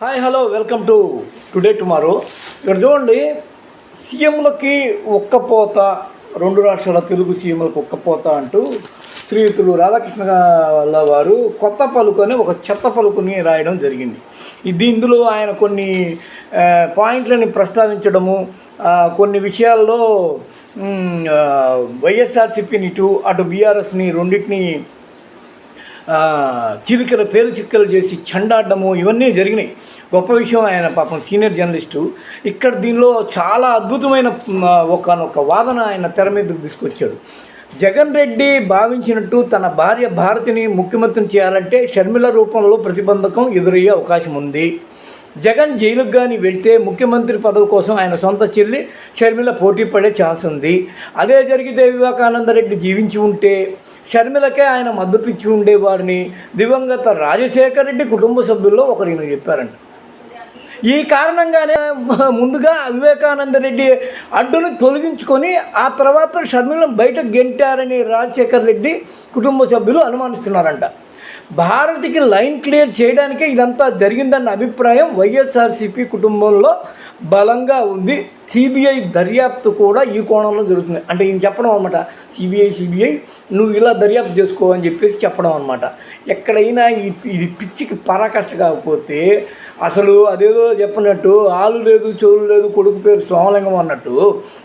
Hi hello welcome to today tomorrow ఇక్కడ చూడండి సీఎంలకి ఒక్కపోత రెండు రాష్ట్రాల తెలుగు సీఎంలకు ఒక్కపోత అంటూ శ్రీయుతులు రాధాకృష్ణ వల్ల వారు కొత్త పలుకుని ఒక చెత్త పలుకుని రాయడం జరిగింది. ఇది ఇందులో ఆయన కొన్ని పాయింట్లని ప్రస్తావించడము కొన్ని విషయాల్లో మ్, వైఎస్ఆర్సీపీని ఇటు అటు బీఆర్ఎస్ని రెండింటిని చిలుకల పేరు చిక్కలు చేసి చెండాడము ఇవన్నీ జరిగినాయి. గొప్ప విషయం ఆయన పాపం సీనియర్ జర్నలిస్టు. ఇక్కడ దీనిలో చాలా అద్భుతమైన ఒకనొక వాదన ఆయన తెర మీదకు తీసుకొచ్చాడు. జగన్ రెడ్డి భావించినట్టు తన భార్య భారతిని ముఖ్యమంత్రిని చేయాలంటే షర్మిల రూపంలో ప్రతిబంధకం ఎదురయ్యే అవకాశం ఉంది. జగన్ జైలుకు కానీ వెళ్తే ముఖ్యమంత్రి పదవి కోసం ఆయన సొంత చెల్లి షర్మిల పోటీ పడే ఛాన్స్ ఉంది. అదే జరిగితే వివేకానంద రెడ్డి జీవించి ఉంటే షర్మిలకే ఆయన మద్దతు ఇచ్చి ఉండేవారిని దివంగత రాజశేఖర రెడ్డి కుటుంబ సభ్యుల్లో ఒకరు ఈయన చెప్పారంట. ఈ కారణంగానే ముందుగా వివేకానంద రెడ్డి అడ్డుని తొలగించుకొని ఆ తర్వాత షర్మిలను బయట గెంటారని రాజశేఖర రెడ్డి కుటుంబ సభ్యులు అనుమానిస్తున్నారంట. భారతికి లైన్ క్లియర్ చేయడానికే ఇదంతా జరిగిందన్న అభిప్రాయం వైఎస్ఆర్సీపీ కుటుంబంలో బలంగా ఉంది. సిబిఐ దర్యాప్తు కూడా ఈ కోణంలో జరుగుతుంది. అంటే ఈయన చెప్పడం అనమాట సిబిఐ సిబిఐ నువ్వు ఇలా దర్యాప్తు చేసుకో అని చెప్పేసి చెప్పడం అనమాట ఎక్కడైనా ఇది పిచ్చికి పరాకష్ట కాకపోతే అసలు అదేదో చెప్పినట్టు ఆలు లేదు చోరు లేదు కొడుకు పేరు సోమలింగం అన్నట్టు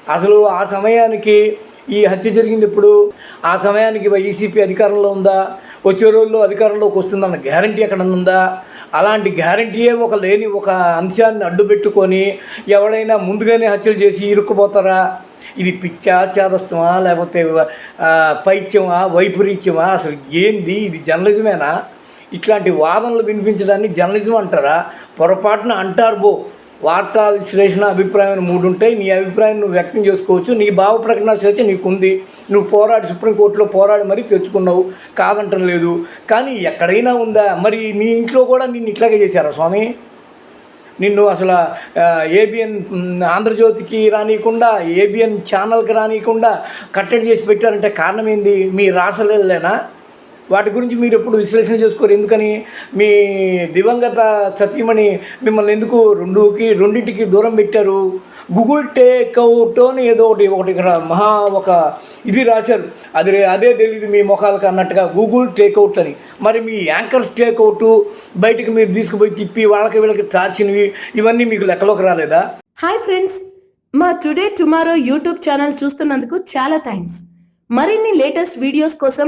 అసలు ఆ సమయానికి ఈ హత్య జరిగింది ఇప్పుడు ఆ సమయానికి వైసీపీ అధికారంలో ఉందా? వచ్చే రోజుల్లో అధికారంలోకి వస్తుందన్న గ్యారంటీ ఎక్కడ ఉందా? అలాంటి గ్యారంటీయే ఒక లేని ఒక అంశాన్ని అడ్డుపెట్టుకొని ఎవడైనా ముందుగానే హత్యలు చేసి ఇరుక్కుపోతారా? ఇది పిచ్చా చేదస్తమా లేకపోతే పైత్యమా వైపరీత్యమా? అసలు ఏంది? ఇది జర్నలిజమేనా? ఇట్లాంటి వాదనలు వినిపించడాన్ని జర్నలిజం అంటారా? పొరపాటున అంటారు బో. వార్తా విశ్లేషణ అభిప్రాయం మూడు ఉంటాయి. నీ అభిప్రాయం నువ్వు వ్యక్తం చేసుకోవచ్చు. నీ భావ ప్రకటన స్వేచ్ఛ నీకుంది. నువ్వు పోరాడి సుప్రీంకోర్టులో పోరాడి మరీ తెచ్చుకున్నావు. కాదంటం లేదు. కానీ ఎక్కడైనా ఉందా? మరి నీ ఇంట్లో కూడా నిన్ను ఇట్లాగే చేశారా స్వామి? నిన్ను అసలు ఏబిఎన్ ఆంధ్రజ్యోతికి రానియకుండా ఏబిఎన్ ఛానల్కి రానియకుండా కట్టడి చేసి పెట్టారంటే కారణం ఏంది? మీ రాసలేనా? వాటి గురించి మీరు ఎప్పుడు విశ్లేషణ చేసుకోరు. ఎందుకని? మీ దివంగత సతీమణి మిమ్మల్ని ఎందుకు రెండుకి రెండింటికి దూరం పెట్టారు? గూగుల్ టేక్ అవుట్ అని ఏదో ఒకటి ఒకటి ఇక్కడ మహా ఒక ఇది రాశారు. అది అదే తెలియదు మీ ముఖాలకు అన్నట్టుగా గూగుల్ టేక్అవుట్ అని. మరి మీ యాంకర్స్ టేక్అవుట్ బయటికి మీరు తీసుకుపోయి తిప్పి వాళ్ళకి వీళ్ళకి తార్చినవి ఇవన్నీ మీకు లెక్కలోకి రాలేదా? హాయ్ ఫ్రెండ్స్ మా టుడే టుమారో యూట్యూబ్ ఛానల్ చూస్తున్నందుకు చాలా థ్యాంక్స్ మరిన్ని లేటెస్ట్ వీడియోస్ కోసం